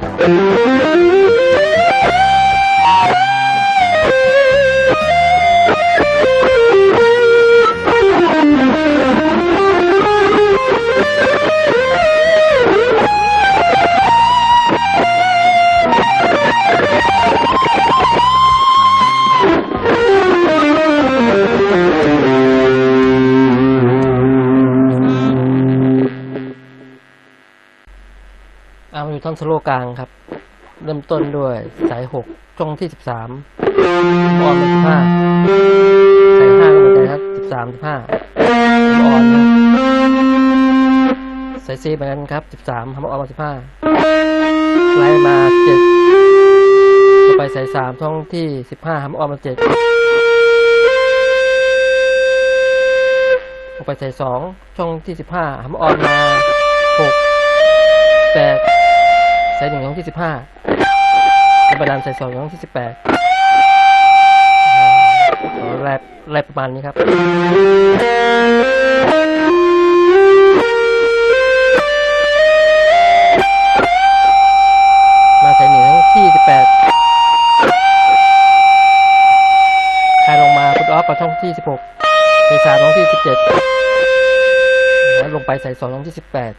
Hello. อามาอยู่ท่อนโซโล่กลางครับ เริ่มต้นด้วยสายหกช่องที่สิบสามออนสิบห้าสายห้าก็เหมือนกันครับสิบสามสิบห้าออนนะสายซีเหมือนกันครับสิบสามทำออนมาสิบห้าไล่มาเจ็ดต่อไปสายสามช่องที่สิบห้าทำออนมาเจ็ดต่อไปสายสองช่องที่สิบห้าทำออนมาหกแปด สายหนึ่งช่องที่สิบห้าแล้วประดานสายสองช่องที่สิบแปดแรปแรปประมาณนี้ครับมาสายหนึ่งช่องที่สิบแปดคลายลงมาพุทออฟมาช่องที่สิบหกสายสามช่องที่สิบเจ็ดแล้วลงไปสายสองช่องที่สิบแปด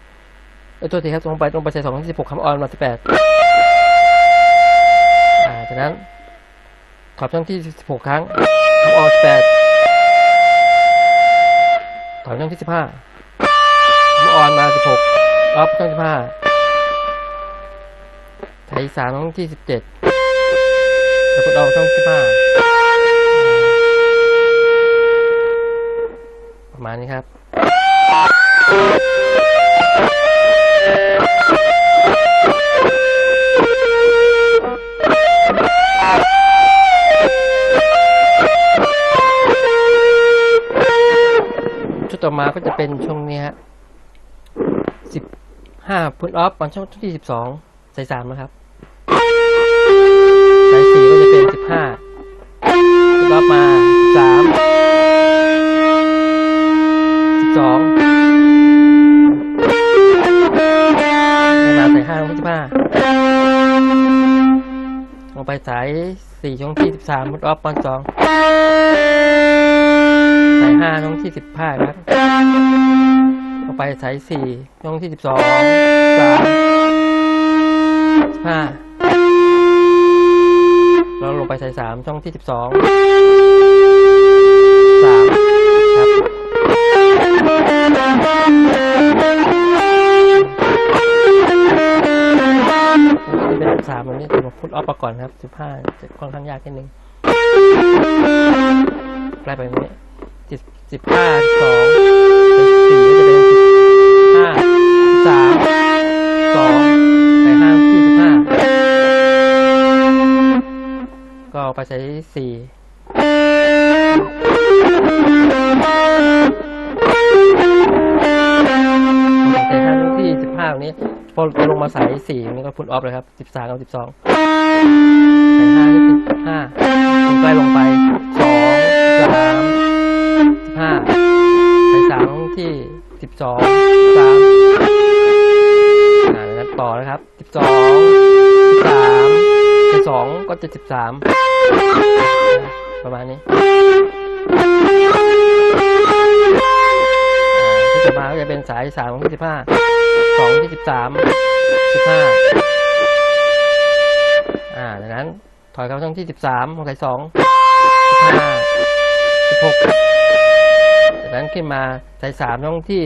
เออตัวทีครับลงไปลงไปใส่สองที่สิบหกคำออนมาสิบแปดอ่าจากนั้นขอบช่องที่สิบหกครั้งคำออนสิบแปดถอยช่องที่สิบห้าคำออนมาสิบหกออฟช่องสิบห้าไทยสามช่องที่สิบเจ็ดแล้วกดออกช่องสิบห้าประมาณนี้ครับ ดต่อมาก็จะเป็นช่วงนี้ฮะสิบห้าพุทออฟวันช่องที่สิบสองสายสามนะครับสายสี่ก็จะเป็นสิบห้าพุทออฟมาสามสิบสองมาสายห้าลงที่สิบห้าลงไปสายสี่ช่องที่สิบสามพุทออฟวันสอง สายห้าช่องที่สิบห้าครับต่อไปสายสี่ช่องที่สิบสองสามสิบห้าเราลงไปสายสามช่องที่สิบสองสามครับเป็นสามอันนี้ผมพุทออฟมาก่อนครับสิบห้าจะค่อนข้างยากนิดนึงใกล้ไปตรงนี้ สิบสิบห้าสองสี่ก็จะเป็นสิบห้าสามสองใส่ห้าที่สิบห้าก็เอาไปใช้สี่ใส่ห้าที่สิบห้าตรงนี้พอลงมาใส่สี่ตรงนี้ก็พุทออฟเลยครับสิบสามกับสิบสองใส่ห้าที่สิบห้าลงไปลงไปสองสาม ห้าใส่สามที่สิบสองสามอ่าแล้วต่อนะครับสิบสองสิบสามสิบสองก็จะสิบสามประมาณนี้อ่าที่จะมาก็จะเป็นสายสามที่สิบห้าสองที่สิบสามสิบห้าอ่าดังนั้นถอยเข้าช่องที่สิบสามของสายสองสิบห้าสิบหก จากนั้นขึ้นมาสายสามช่องที่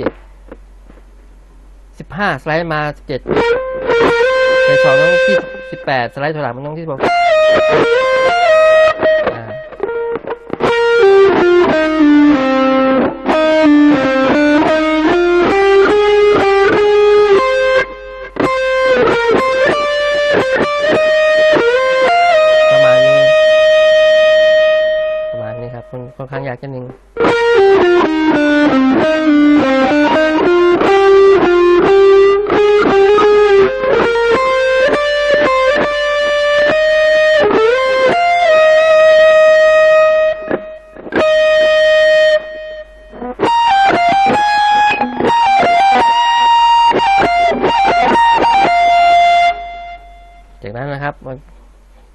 สิบห้าสไลด์มาสิบเจ็ดสายสองช่องที่สิบแปดสไลด์ถอยหลังมาช่องที่สิบหกประมาณนี้ประมาณนี้ครับค่อนค่อนข้างยากนิดนึง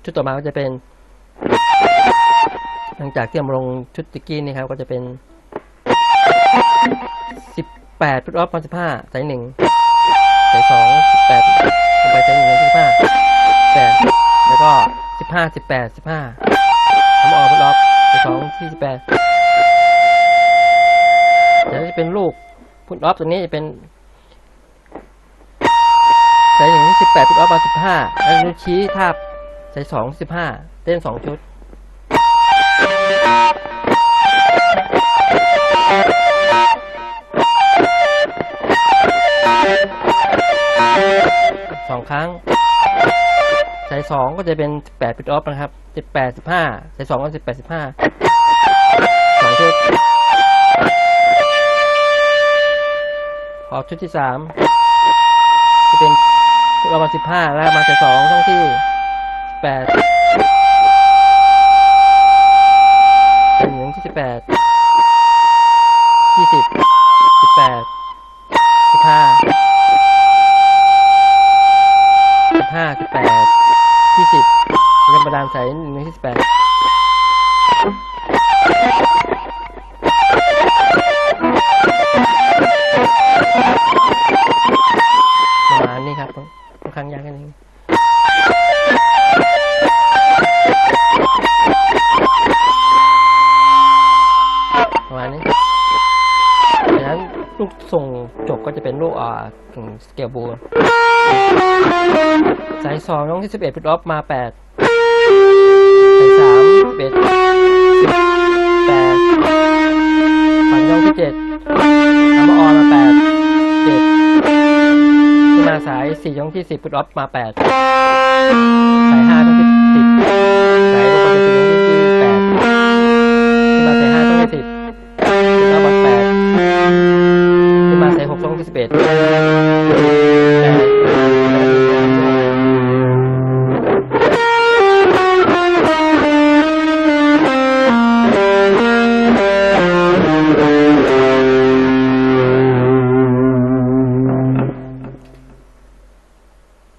ชุดต่อมาก็จะเป็น หลังจากที่เราลงชุดติกี้นี่ครับ ก็จะเป็น 18พุทออฟมา15สายหนึ่งสายสอง18ลงไปสายหนึ่งสิบห้าแปดแล้วก็15 18 15ทำออกพุทออฟสายสองที่18เดี๋ยวจะเป็นลูกพุทออฟตัวนี้จะเป็นสายหนึ่งที่สิบแปดพุทออฟมาสิบห้าแล้วนุชี้ท่าายสองสิบห้าเต้นสองชุด สองครั้งสายสองก็จะเป็นสิบแปดพุทออฟนะครับสิบแปดสิบห้าสายสองก็สิบแปดสิบห้าสองชุดพอชุดที่สามจะเป็นประมาณสิบห้าแล้วมาจากสองช่องที่ แปดหนึ่งที่สิบแปดยี่สิบสิบแปดสิบห้าสิบห้าสิบแปดยี่สิบเรียนประดานใส่หนึ่งที่สิบแปด สเกลบูสายสองน้องที่สิบเอ็ดปิดออฟมาแปดสายสามเอ็ดสิบแปดฝันน้องที่เจ็ดทำออนมาแปดเจ็ดขึ้นมาสายสี่ช่องที่สิบปิดออฟมาแปดสายห้า